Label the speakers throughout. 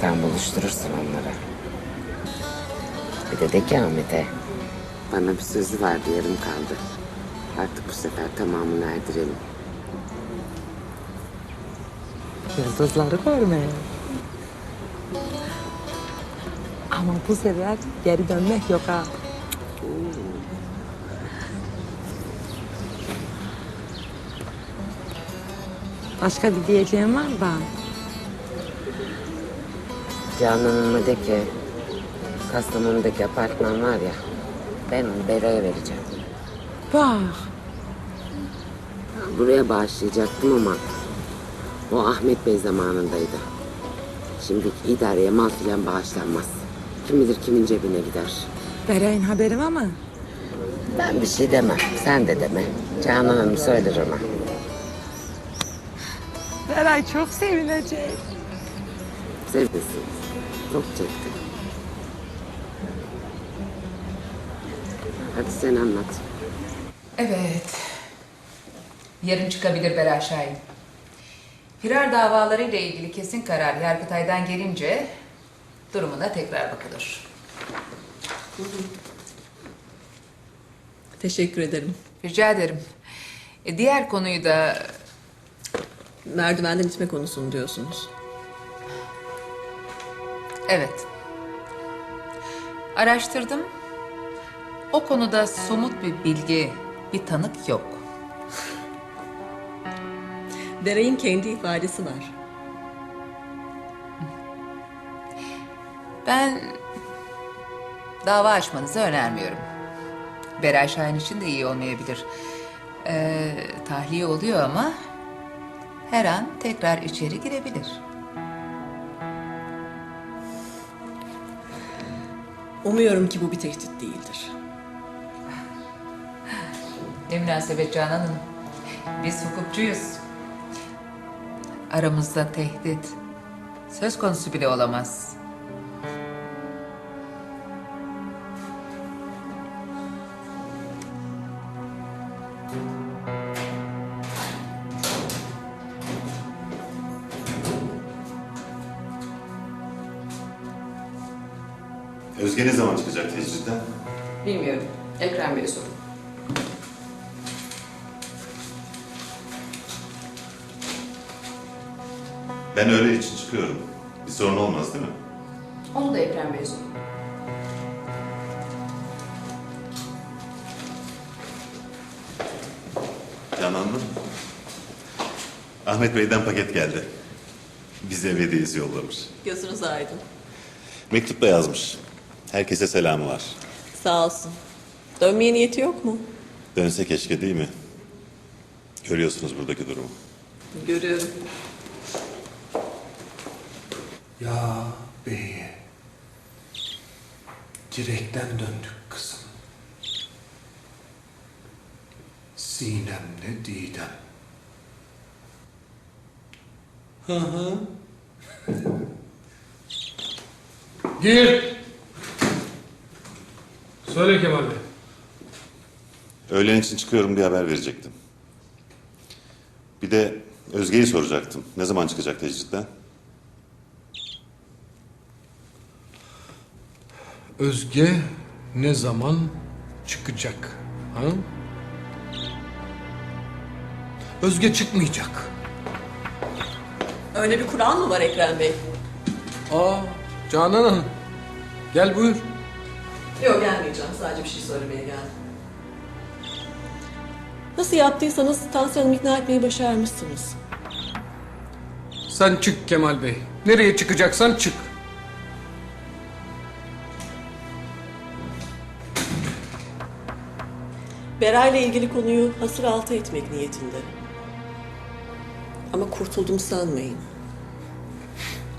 Speaker 1: Sen buluşturursun onları. Bir de de ki Ahmet'e. Bana bir sözü vardı yarım kaldı. Artık bu sefer tamamını erdirelim.
Speaker 2: Yıldızları görmeye. Ama bu sefer geri dönmek yok ha. Başka bir diyeceğim var mı?
Speaker 1: Canan Hanım'a de ki Kastamonu'daki apartman var ya ben onu Bera'ya vereceğim.
Speaker 2: Bak.
Speaker 1: Buraya bağışlayacaktım ama o Ahmet Bey zamanındaydı. Şimdi idareye mal filan bağışlanmaz. Kim bilir kimin cebine gider.
Speaker 2: Beray'ın haberi var mı?
Speaker 1: Ben bir şey demem. Sen de deme. Canan Hanım söyler ona.
Speaker 2: Beray çok sevinecek.
Speaker 1: Sevdesin. Çok çekti. Hadi sen anlat.
Speaker 3: Evet. Yarın çıkabilir Beray Şahin. Firar davaları ile ilgili kesin karar Yargıtay'dan gelince durumuna tekrar bakılır.
Speaker 4: Teşekkür ederim.
Speaker 3: Rica ederim. E, diğer konuyu da
Speaker 4: Merdivenden itme konusunu diyorsunuz.
Speaker 3: Evet. Araştırdım. O konuda somut bir bilgi, bir tanık yok.
Speaker 4: Deray'ın kendi ifadesi var.
Speaker 3: Ben dava açmanızı önermiyorum. Beray Şahin için de iyi olmayabilir. Ee, tahliye oluyor ama her an tekrar içeri girebilir.
Speaker 4: Umuyorum ki bu bir tehdit değildir.
Speaker 3: Ne münasebet Canan Hanım. Biz hukukçuyuz. Aramızda tehdit söz konusu bile olamaz.
Speaker 5: Özge ne zaman çıkacak tecritten?
Speaker 6: Bilmiyorum. Ekrem Bey'e sorun.
Speaker 5: Ben öğle için çıkıyorum. Bir sorun olmaz değil mi?
Speaker 6: Onu da Ekrem Bey'e sorun.
Speaker 5: Canan Hanım. Ahmet Bey'den paket geldi. Bize hediyesi yollamış.
Speaker 4: Gözünüz aydın.
Speaker 5: Mektupta yazmış. Herkese selamı var.
Speaker 4: Sağ olsun. Dönmeye niyeti yok mu?
Speaker 5: Dönse keşke değil mi? Görüyorsunuz buradaki durumu.
Speaker 4: Görüyorum.
Speaker 7: Ya beye. Direkten döndük kızım. Sinemle Didem. Hı hı.
Speaker 8: Gir. Söyle Kemal Bey.
Speaker 5: Öğlen için çıkıyorum diye haber verecektim. Bir de Özge'yi soracaktım. Ne zaman çıkacak tecritten?
Speaker 7: Özge ne zaman çıkacak? Ha? Özge çıkmayacak.
Speaker 4: Öyle bir kural mı var Ekrem Bey?
Speaker 7: Aa, Canan Hanım. Gel buyur.
Speaker 4: Yok gelmeyeceğim. Sadece bir şey söylemeye geldim. Nasıl yaptıysanız Tansu Hanım'ı ikna etmeyi başarmışsınız.
Speaker 7: Sen çık Kemal Bey. Nereye çıkacaksan çık.
Speaker 4: Beray'la ilgili konuyu hasır altı etmek niyetinde. Ama kurtuldum sanmayın.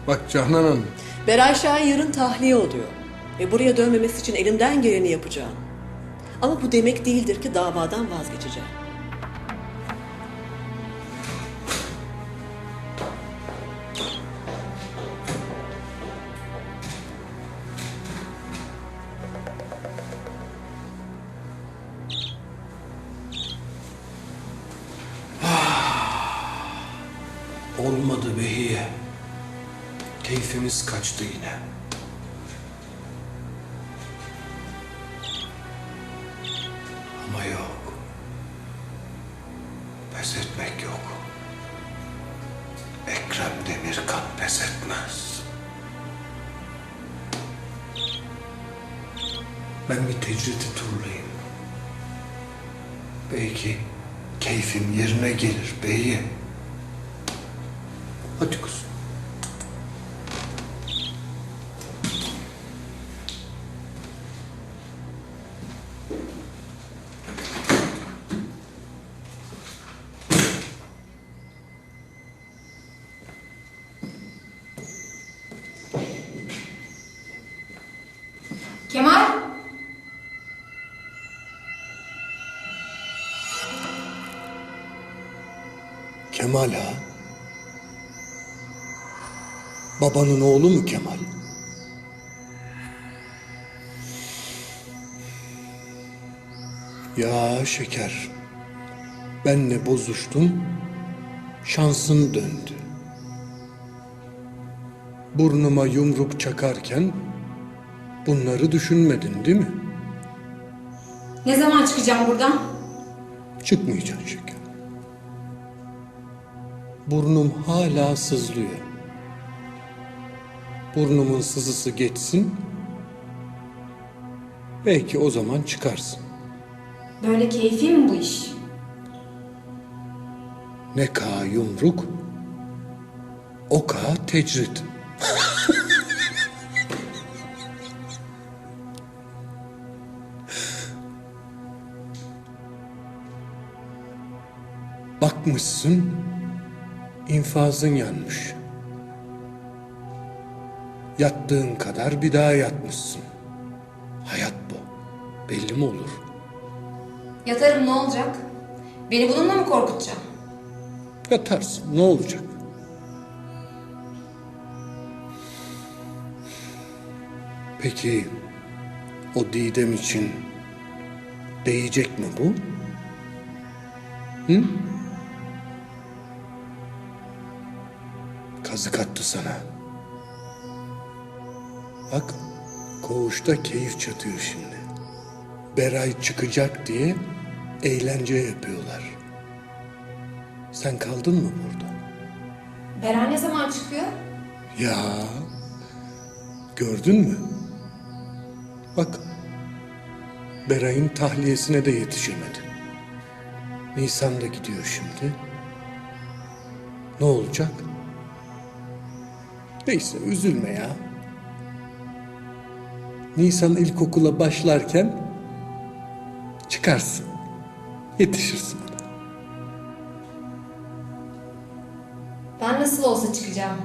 Speaker 7: Bak Canan Hanım.
Speaker 4: Beray Şahin yarın tahliye oluyor. Ve buraya dönmemesi için elimden geleni yapacağım. Ama bu demek değildir ki davadan vazgeçeceğim.
Speaker 7: Olmadı Behiye. Keyfimiz kaçtı yine. Ben bir tecriti turlayayım. Belki keyfim yerine gelir beyim. Hadi kuzum.
Speaker 9: Kemal?
Speaker 7: Kemal ha? Babanın oğlu mu Kemal? Ya şeker. Benle bozuştun, şansın döndü. Burnuma yumruk çakarken bunları düşünmedin değil mi?
Speaker 9: Ne zaman çıkacağım buradan?
Speaker 7: Çıkmayacaksın şeker. Burnum hala sızlıyor. Burnumun sızısı geçsin. Belki o zaman çıkarsın.
Speaker 9: Böyle keyfi mi bu iş?
Speaker 7: Ne ka yumruk, o ka tecrit. Bakmışsın, infazın yanmış. Yattığın kadar bir daha yatmışsın. Hayat bu. Belli mi olur?
Speaker 9: Yatarım ne olacak? Beni bununla mı korkutacaksın?
Speaker 7: Yatarsın, ne olacak? Peki o Didem için değecek mi bu? Hı? Kazık attı sana. Bak, koğuşta keyif çatıyor şimdi. Beray çıkacak diye eğlence yapıyorlar. Sen kaldın mı burada?
Speaker 9: Beren ne zaman çıkıyor?
Speaker 7: Ya gördün mü? Bak Beray'ın tahliyesine de yetişemedi. Nisan'da gidiyor şimdi. Ne olacak? Neyse üzülme ya. Nisan ilkokula başlarken çıkarsın. Yetişirsin.
Speaker 9: Ben nasıl olsa çıkacağım.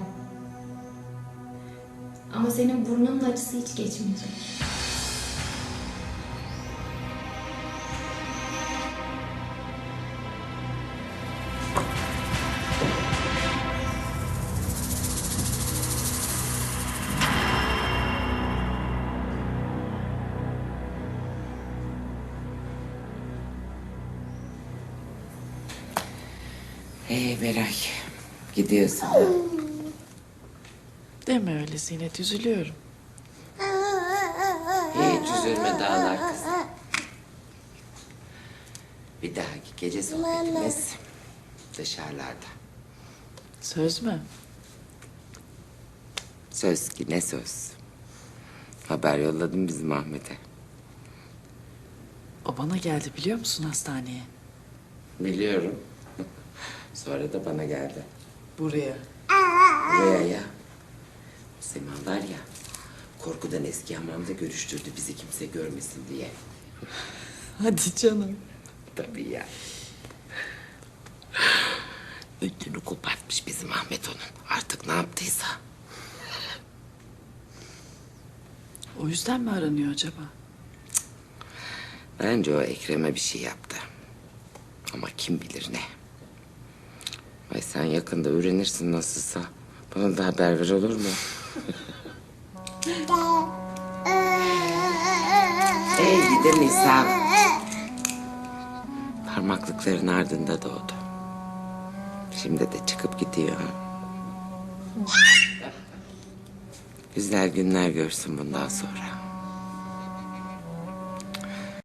Speaker 9: Ama senin burnunun acısı hiç geçmeyecek.
Speaker 1: Ee Beray, gidiyorsun.
Speaker 10: Deme öyle Zinet, üzülüyorum.
Speaker 1: Hiç üzülme dağlar kızım. Bir dahaki gece sohbetimiz dışarılarda.
Speaker 10: Söz mü?
Speaker 1: Söz ki ne söz. Haber yolladım bizim Ahmet'e.
Speaker 10: O bana geldi biliyor musun hastaneye?
Speaker 1: Biliyorum. Sonra da bana geldi.
Speaker 10: Buraya.
Speaker 1: Buraya ya. Sema var ya. Korkudan eski hamamda görüştürdü bizi kimse görmesin diye.
Speaker 10: Hadi canım.
Speaker 1: Tabii ya. Ödünü kopartmış bizim Ahmet onun. Artık ne yaptıysa.
Speaker 10: O yüzden mi aranıyor acaba?
Speaker 1: Bence o Ekrem'e bir şey yaptı. Ama kim bilir ne. Ay sen yakında öğrenirsin nasılsa. Bana da haber ver olur mu? Ey gidi Nisan. Parmaklıkların ardında doğdu. Şimdi de çıkıp gidiyor. Güzel günler görsün bundan sonra.